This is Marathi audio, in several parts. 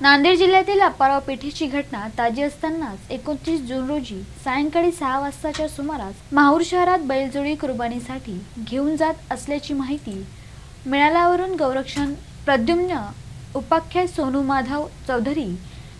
नांदेड जिल्ह्यातील अप्पाराव पेठेची घटना ताजी असतानाच एकोणतीस जून रोजी सायंकाळी सहा वाजताच्या सुमारास माहूर शहरात बैलजोडी कुर्बानीसाठी घेऊन जात असल्याची माहिती मिळाल्यावरून गौरक्षण प्रद्युम्न उपाख्याय सोनू माधव चौधरी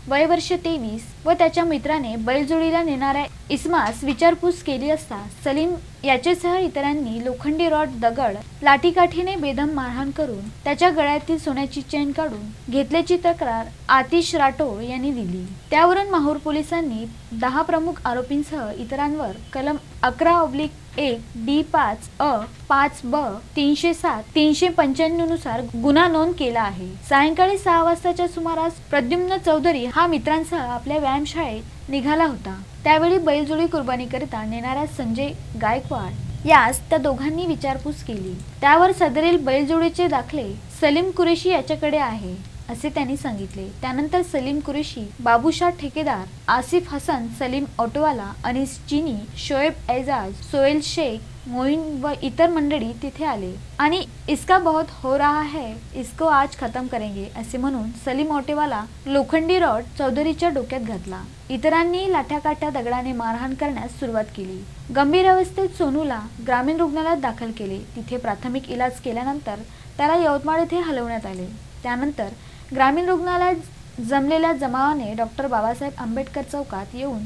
वय वर्ष तेवीस व त्याच्या मित्राने बैलजोडीला नेणाऱ्या इस्मास विचारपूस केली असता सलीम याचेसह इतरांनी लोखंडी रॉड दगड लाठीकाठीने बेदम मारहाण करून त्याच्या गळ्यातील सोन्याची चेन काढून घेतल्याची तक्रार आतिश राठोड यांनी दिली. त्यावरून माहूर पोलिसांनी दहा प्रमुख आरोपींसह इतरांवर कलम अकरा ऑब्लिक एक डी पाच अ पाच ब तीनशे सात तीनशे पंच्याण्णवनुसार गुन्हा नोंद केला आहे. सायंकाळी सहा वाजताच्या सुमारास प्रद्युम्न चौधरी हा मित्रांसह आपल्या व्यायामशाळेत निघाला होता. त्यावेळी बैलजोडी कुर्बानीकरिता नेणाऱ्या संजय गायकवाड यास त्या दोघांनी विचारपूस केली. त्यावर सदरील बैलजोडीचे दाखले सलीम कुरेशी याच्याकडे आहे. असे त्यांनी सांगितले. त्यानंतर सलीम कुरेशी बाबूशाह ठेकेदार आसिफ हसन सलीम ऑटोवाला अनिस चिनी शोएब एजाज सोहेल शेख मोईन व इतर मंडळी तिथे आले. आणि इसका बहुत हो रहा है इसको आज खतम करेंगे असे म्हणून सलीम ऑटेवाला लोखंडी रॉड चौधरीच्या डोक्यात घातला. इतरांनी लाठ्याकाठ्या दगडाने मारहाण करण्यास सुरुवात केली. गंभीर अवस्थेत सोनूला ग्रामीण रुग्णालयात दाखल केले. तिथे प्राथमिक इलाज केल्यानंतर त्याला यवतमाळ येथे हलवण्यात आले. त्यानंतर ग्रामीण रुग्णालयात जमलेल्या जमावाने डॉक्टर बाबासाहेब आंबेडकर चौकात येऊन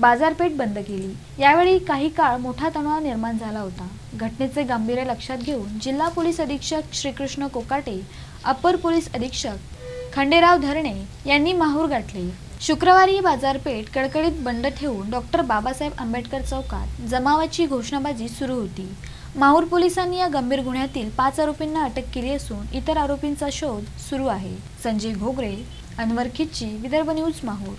बाजारपेठ बंद केली. यावेळी काही काळ मोठा तणाव निर्माण झाला होता. घटनेचे गांभीर्य लक्षात घेऊन जिल्हा पोलीस अधीक्षक श्रीकृष्ण कोकाटे अपर पोलीस अधीक्षक खंडेराव धरणे यांनी माहूर गाठले. शुक्रवारी बाजारपेठ कडकडीत बंद ठेवून डॉक्टर बाबासाहेब आंबेडकर चौकात जमावाची घोषणाबाजी सुरू होती. माहूर पोलिसांनी या गंभीर गुन्ह्यातील पाच आरोपींना अटक केली असून इतर आरोपींचा शोध सुरू आहे. संजय घोगरे अनवर खिच्ची विदर्भ न्यूज माहूर.